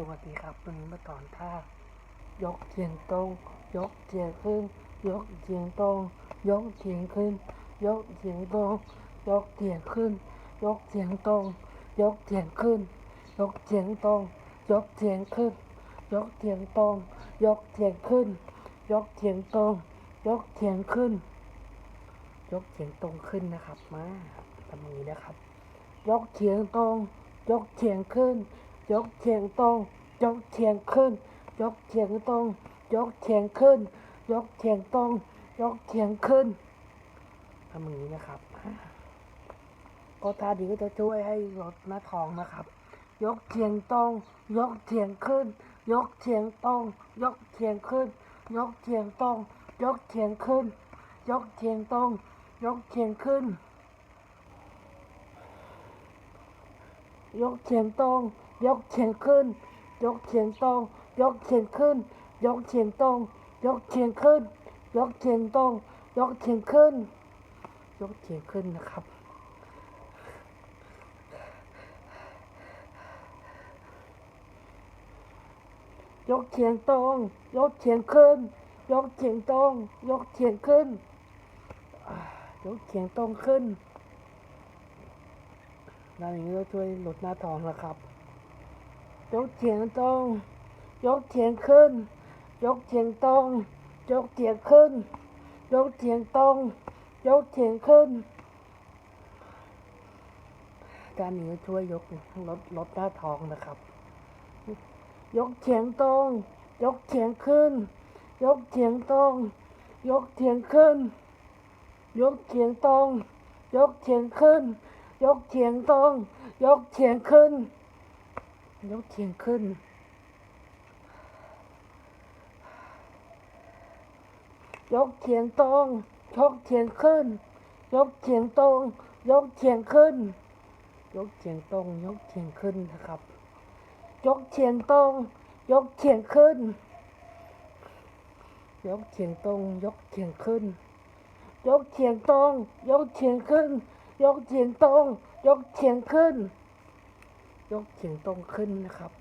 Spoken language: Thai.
สวัสดีครับ วันนี้มาสอนท่ายกเทียงตรงยกเทียงขึ้น ยกเทียงตรงยกเทียงขึ้น ยกเทียงตรงยกเทียงขึ้น ยกเทียงตรงยกเทียงขึ้น ยกเทียงตรงยกเทียงขึ้น ยกเทียงตรงยกเทียงขึ้น ยกเทียงตรงยกเทียงขึ้น ยกเทียงตรงขึ้นนะครับมาทำอย่างนี้นะครับ ยกเทียงตรงยกเทียงขึ้น ยกเทียงตรง ยกเทียงขึ้น ยกเทียงตรง ยกเทียงขึ้น ยกเทียงตรง ยกเทียงขึ้นทำอย่างนี้นะครับก็ท่าดีก็จะช่วยให้ลดหน้าท้องนะครับ ยกเทียงตรง ยกเทียงขึ้น ยกเทียงตรง ยกเทียงขึ้น ยกเทียงตรง ยกเทียงขึ้น ยกเทียงตรง ยกเทียงขึ้น ยกเทียงตรง ยกเทียงขึ้น ยกเทียงตรง ยกเทียงขึ้น ยกเทียงตรง ยกเทียงขึ้น ยกเทียงตรง ยกเทียงขึ้น ยกเทียงขึ้นนะครับ ยกเทียงตรง ยกเทียงขึ้น ยกเทียงตรง ยกเทียงขึ้น ยกเทียงตรงขึ้น ด้านนี้ก็ช่วยลดหน้าท้องนะครับ ยกเทียงตรง ยกเทียงขึ้น ยกเทียงตรง ยกเทียงขึ้น ยกเทียงตรง ยกเทียงขึ้นด้านนี้ก็ช่วยยกลดลดหน้าท้องนะครับ ยกเทียงตรง ยกเทียงขึ้น ยกเทียงตรง ยกเทียงขึ้น ยกเทียงตรง ยกเทียงขึ้น ยกเทียงตรง ยกเทียงขึ้น ยกเทียงขึ้น ยกเทียงตรง ยกเทียงขึ้น ยกเทียงตรง ยกเทียงขึ้น ยกเทียงตรง ยกเทียงขึ้นนะครับ ยกเทียงตรง ยกเทียงขึ้น ยกเทียงตรง ยกเทียงขึ้น ยกเทียงตรง ยกเทียงขึ้น ยกเฉียงตรง ยกเฉียงขึ้น ยกเฉียงตรงขึ้นนะครับ